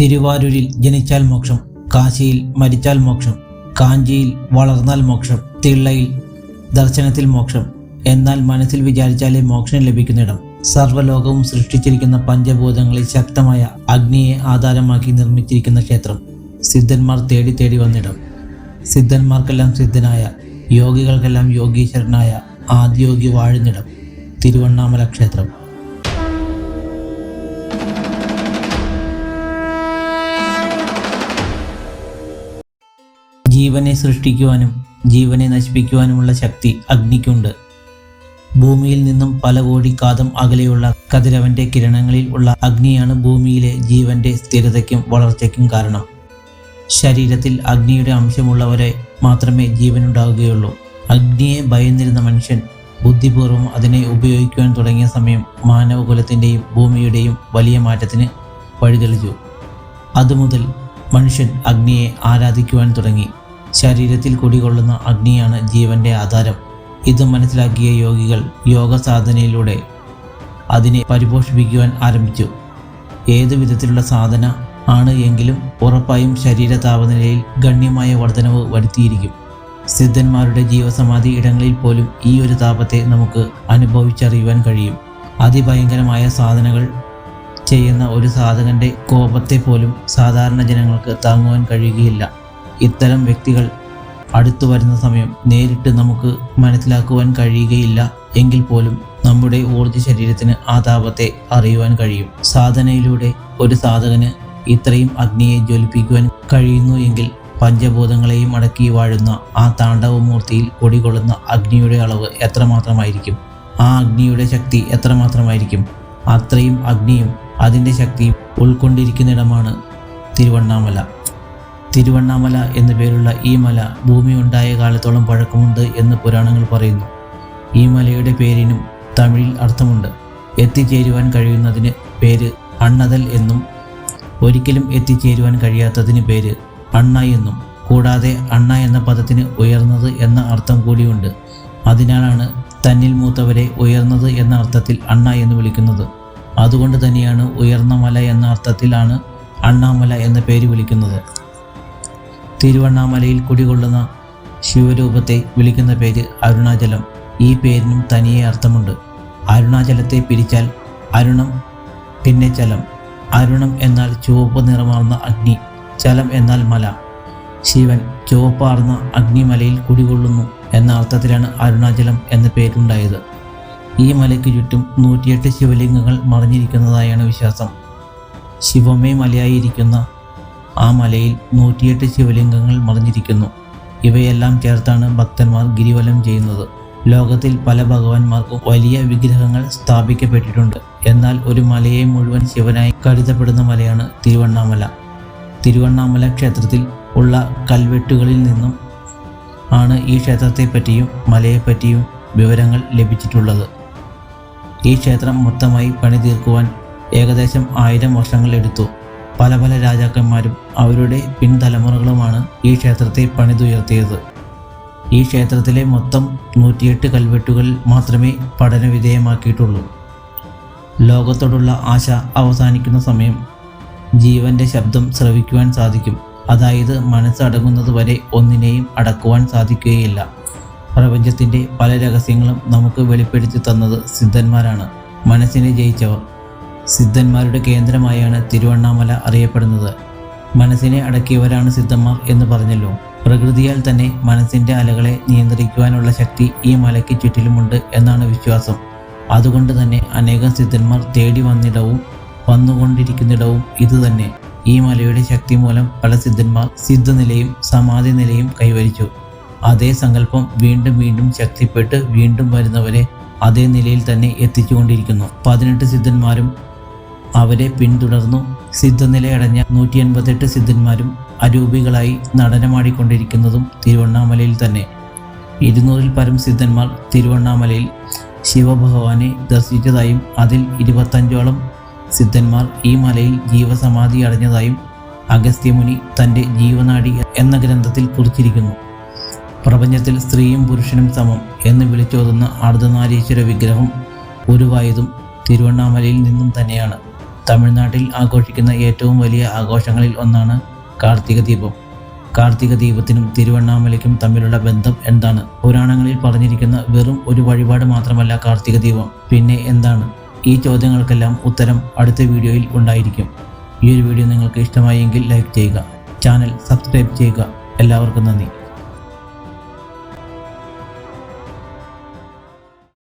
തിരുവാരൂരിൽ ജനിച്ചാൽ മോക്ഷം കാശിയിൽ മരിച്ചാൽ മോക്ഷം കാഞ്ചിയിൽ വളർന്നാൽ മോക്ഷം തിള്ളയിൽ ദർശനത്തിൽ മോക്ഷം എന്നാൽ മനസ്സിൽ വിചാരിച്ചാലേ മോക്ഷം ലഭിക്കുന്നിടം. സർവലോകവും സൃഷ്ടിച്ചിരിക്കുന്ന പഞ്ചഭൂതങ്ങളിൽ ശക്തമായ അഗ്നിയെ ആധാരമാക്കി നിർമ്മിച്ചിരിക്കുന്ന ക്ഷേത്രം സിദ്ധന്മാർ തേടി തേടി വന്നിടം. സിദ്ധന്മാർക്കെല്ലാം സിദ്ധനായ യോഗികൾക്കെല്ലാം യോഗീശ്വരനായ ആദ്യോഗി വാഴുന്നിടം തിരുവണ്ണാമല ക്ഷേത്രം. ജീവനെ സൃഷ്ടിക്കുവാനും ജീവനെ നശിപ്പിക്കുവാനുമുള്ള ശക്തി അഗ്നിക്കുണ്ട്. ഭൂമിയിൽ നിന്നും പല കോടി കാതം അകലെയുള്ള കതിരവന്റെ കിരണങ്ങളിൽ ഉള്ള അഗ്നിയാണ് ഭൂമിയിലെ ജീവന്റെ സ്ഥിരതയ്ക്കും വളർച്ചയ്ക്കും കാരണം. ശരീരത്തിൽ അഗ്നിയുടെ അംശമുള്ളവരെ മാത്രമേ ജീവനുണ്ടാവുകയുള്ളൂ അഗ്നിയെ ഭയന്നിരുന്ന മനുഷ്യൻ ബുദ്ധിപൂർവം അതിനെ ഉപയോഗിക്കുവാൻ തുടങ്ങിയ സമയം മാനവകുലത്തിന്റെയും ഭൂമിയുടെയും വലിയ മാറ്റത്തിന് വഴിതെളിച്ചു. അതുമുതൽ മനുഷ്യൻ അഗ്നിയെ ആരാധിക്കുവാൻ തുടങ്ങി. ശരീരത്തിൽ കുടികൊള്ളുന്ന അഗ്നിയാണ് ജീവന്റെ ആധാരം. ഇത് മനസ്സിലാക്കിയ യോഗികൾ യോഗ സാധനയിലൂടെ അതിനെ പരിപോഷിപ്പിക്കുവാൻ ആരംഭിച്ചു. ഏതു വിധത്തിലുള്ള സാധന ആണ് എങ്കിലും ഉറപ്പായും ശരീര താപനിലയിൽ ഗണ്യമായ വർധനവ് വരുത്തിയിരിക്കും. സിദ്ധന്മാരുടെ ജീവസമാധി ഇടങ്ങളിൽ പോലും ഈ ഒരു താപത്തെ നമുക്ക് അനുഭവിച്ചറിയുവാൻ കഴിയും. അതിഭയങ്കരമായ സാധനകൾ ചെയ്യുന്ന ഒരു സാധകന്റെ കോപത്തെ പോലും സാധാരണ ജനങ്ങൾക്ക് താങ്ങുവാൻ കഴിയുകയില്ല. ഇത്തരം വ്യക്തികൾ അടുത്തു വരുന്ന സമയം നേരിട്ട് നമുക്ക് മനസ്സിലാക്കുവാൻ കഴിയുകയില്ല എങ്കിൽ പോലും നമ്മുടെ ഊർജ ശരീരത്തിന് ആ താപത്തെ അറിയുവാൻ കഴിയും. സാധനയിലൂടെ ഒരു സാധകന് ഇത്രയും അഗ്നിയെ ജ്വലിപ്പിക്കുവാൻ കഴിയുന്നു എങ്കിൽ പഞ്ചഭൂതങ്ങളെയും അടക്കി വാഴുന്ന ആ താണ്ഡവമൂർത്തിയിൽ കൊടികൊള്ളുന്ന അഗ്നിയുടെ അളവ് എത്രമാത്രമായിരിക്കും? ആ അഗ്നിയുടെ ശക്തി എത്രമാത്രമായിരിക്കും? അത്രയും അഗ്നിയും അതിന്റെ ശക്തിയും ഉൾക്കൊണ്ടിരിക്കുന്നിടമാണ് തിരുവണ്ണാമല. തിരുവണ്ണാമല എന്നു പേരുള്ള ഈ മല ഭൂമി ഉണ്ടായ കാലത്തോളം പഴക്കമുണ്ട് എന്ന് പുരാണങ്ങൾ പറയുന്നു. ഈ മലയുടെ പേരിനും തമിഴിൽ അർത്ഥമുണ്ട്. എത്തിച്ചേരുവാൻ കഴിയുന്നതിന് പേര് അണ്ണതൽ എന്നും ഒരിക്കലും എത്തിച്ചേരുവാൻ കഴിയാത്തതിന് പേര് അണ്ണ എന്നും കൂടാതെ അണ്ണ എന്ന പദത്തിന് ഉയർന്നത് എന്ന അർത്ഥം കൂടിയുണ്ട്. അതിനാലാണ് തന്നിൽ മൂത്തവരെ ഉയർന്നത് എന്ന അർത്ഥത്തിൽ അണ്ണ എന്ന് വിളിക്കുന്നത്. അതുകൊണ്ട് തന്നെയാണ് ഉയർന്ന മല എന്ന അർത്ഥത്തിലാണ് അണ്ണാമല എന്ന പേര് വിളിക്കുന്നത്. തിരുവണ്ണാമലയിൽ കുടികൊള്ളുന്ന ശിവരൂപത്തെ വിളിക്കുന്ന പേര് അരുണാചലം. ഈ പേരിനും തനിയെ അർത്ഥമുണ്ട്. അരുണാചലത്തെ പിരിച്ചാൽ അരുണം പിന്നെ ചലം. അരുണം എന്നാൽ ചുവപ്പ് നിറമാർന്ന അഗ്നി ചലം എന്നാൽ മല. ശിവൻ ചുവപ്പാർന്ന അഗ്നിമലയിൽ കുടികൊള്ളുന്നു എന്ന അർത്ഥത്തിലാണ് അരുണാചലം എന്ന പേരുണ്ടായത്. ഈ മലയ്ക്ക് ചുറ്റും നൂറ്റിയെട്ട് ശിവലിംഗങ്ങൾ മറിഞ്ഞിരിക്കുന്നതായാണ് വിശ്വാസം. ശിവമേ മലയായിരിക്കുന്ന ആ മലയിൽ നൂറ്റിയെട്ട് ശിവലിംഗങ്ങൾ മറിഞ്ഞിരിക്കുന്നു. ഇവയെല്ലാം ചേർത്താണ് ഭക്തന്മാർ ഗിരിവലം ചെയ്യുന്നത്. ലോകത്തിൽ പല ഭഗവാന്മാർക്കും വലിയ വിഗ്രഹങ്ങൾ സ്ഥാപിക്കപ്പെട്ടിട്ടുണ്ട്. എന്നാൽ ഒരു മലയെ മുഴുവൻ ശിവനായി കരുതപ്പെടുന്ന മലയാണ് തിരുവണ്ണാമല. തിരുവണ്ണാമല ക്ഷേത്രത്തിൽ ഉള്ള കൽവെട്ടുകളിൽ നിന്നും ആണ് ഈ ക്ഷേത്രത്തെപ്പറ്റിയും മലയെപ്പറ്റിയും വിവരങ്ങൾ ലഭിച്ചിട്ടുള്ളത്. ഈ ക്ഷേത്രം മൊത്തമായി പണി തീർക്കുവാൻ ഏകദേശം ആയിരം വർഷങ്ങൾ എടുത്തു. പല പല രാജാക്കന്മാരും അവരുടെ പിൻതലമുറകളുമാണ് ഈ ക്ഷേത്രത്തെ പണിതുയർത്തിയത്. ഈ ക്ഷേത്രത്തിലെ മൊത്തം നൂറ്റിയെട്ട് കൽവെട്ടുകൾ മാത്രമേ പഠനവിധേയമാക്കിയിട്ടുള്ളൂ. ലോകത്തോടുള്ള ആശ അവസാനിക്കുന്ന സമയം ജീവന്റെ ശബ്ദം ശ്രവിക്കുവാൻ സാധിക്കും. അതായത് മനസ്സടങ്ങുന്നത് വരെ ഒന്നിനെയും അടക്കുവാൻ സാധിക്കുകയില്ല. പ്രപഞ്ചത്തിന്റെ പല രഹസ്യങ്ങളും നമുക്ക് വെളിപ്പെടുത്തി തന്നത് സിദ്ധന്മാരാണ്. മനസ്സിനെ ജയിച്ചവർ. സിദ്ധന്മാരുടെ കേന്ദ്രമായാണ് തിരുവണ്ണാമല അറിയപ്പെടുന്നത്. മനസ്സിനെ അടക്കിയവരാണ് സിദ്ധന്മാർ എന്ന് പറഞ്ഞല്ലോ. പ്രകൃതിയാൽ തന്നെ മനസ്സിന്റെ അലകളെ നിയന്ത്രിക്കുവാനുള്ള ശക്തി ഈ മലയ്ക്ക് ചുറ്റിലുമുണ്ട് എന്നാണ് വിശ്വാസം. അതുകൊണ്ട് തന്നെ അനേകം സിദ്ധന്മാർ തേടി വന്നിടവും വന്നുകൊണ്ടിരിക്കുന്നിടവും ഇതുതന്നെ ഈ മലയുടെ ശക്തി മൂലം പല സിദ്ധന്മാർ സിദ്ധനിലയും സമാധി നിലയും കൈവരിച്ചു. അതേ സങ്കല്പം വീണ്ടും വീണ്ടും ശക്തിപ്പെട്ട് വീണ്ടും വരുന്നവരെ അതേ നിലയിൽ തന്നെ എത്തിച്ചുകൊണ്ടിരിക്കുന്നു. പതിനെട്ട് സിദ്ധന്മാരും അവരെ പിന്തുടർന്നു. സിദ്ധനിലയടഞ്ഞ നൂറ്റി എൺപത്തെട്ട് സിദ്ധന്മാരും അരൂപികളായി നടനമാടിക്കൊണ്ടിരിക്കുന്നതും തിരുവണ്ണാമലയിൽ തന്നെ. ഇരുന്നൂറിൽ പരം സിദ്ധന്മാർ തിരുവണ്ണാമലയിൽ ശിവഭഗവാനെ ദർശിച്ചതായും അതിൽ ഇരുപത്തഞ്ചോളം സിദ്ധന്മാർ ഈ മലയിൽ ജീവസമാധി അടഞ്ഞതായും അഗസ്ത്യമുനി തന്റെ ജീവനാടി എന്ന ഗ്രന്ഥത്തിൽ കുറിച്ചിരിക്കുന്നു. പ്രപഞ്ചത്തിൽ സ്ത്രീയും പുരുഷനും സമം എന്ന് വിളിച്ചോതുന്ന അർദ്ധനാരീശ്വര വിഗ്രഹം ഉരുവായതും തിരുവണ്ണാമലയിൽ നിന്നും തന്നെയാണ്. തമിഴ്നാട്ടിൽ ആഘോഷിക്കുന്ന ഏറ്റവും വലിയ ആഘോഷങ്ങളിൽ ഒന്നാണ് കാർത്തിക ദീപം. കാർത്തിക ദീപത്തിനും തിരുവണ്ണാമലയ്ക്കും തമ്മിലുള്ള ബന്ധം എന്താണ്? പുരാണങ്ങളിൽ പറഞ്ഞിരിക്കുന്ന വെറും ഒരു വഴിപാട് മാത്രമല്ല കാർത്തിക ദീപം. പിന്നെ എന്താണ്? ഈ ചോദ്യങ്ങൾക്കെല്ലാം ഉത്തരം അടുത്ത വീഡിയോയിൽ ഉണ്ടായിരിക്കും. ഈ ഒരു വീഡിയോ നിങ്ങൾക്ക് ഇഷ്ടമായെങ്കിൽ ലൈക്ക് ചെയ്യുക ചാനൽ സബ്സ്ക്രൈബ് ചെയ്യുക. എല്ലാവർക്കും നന്ദി.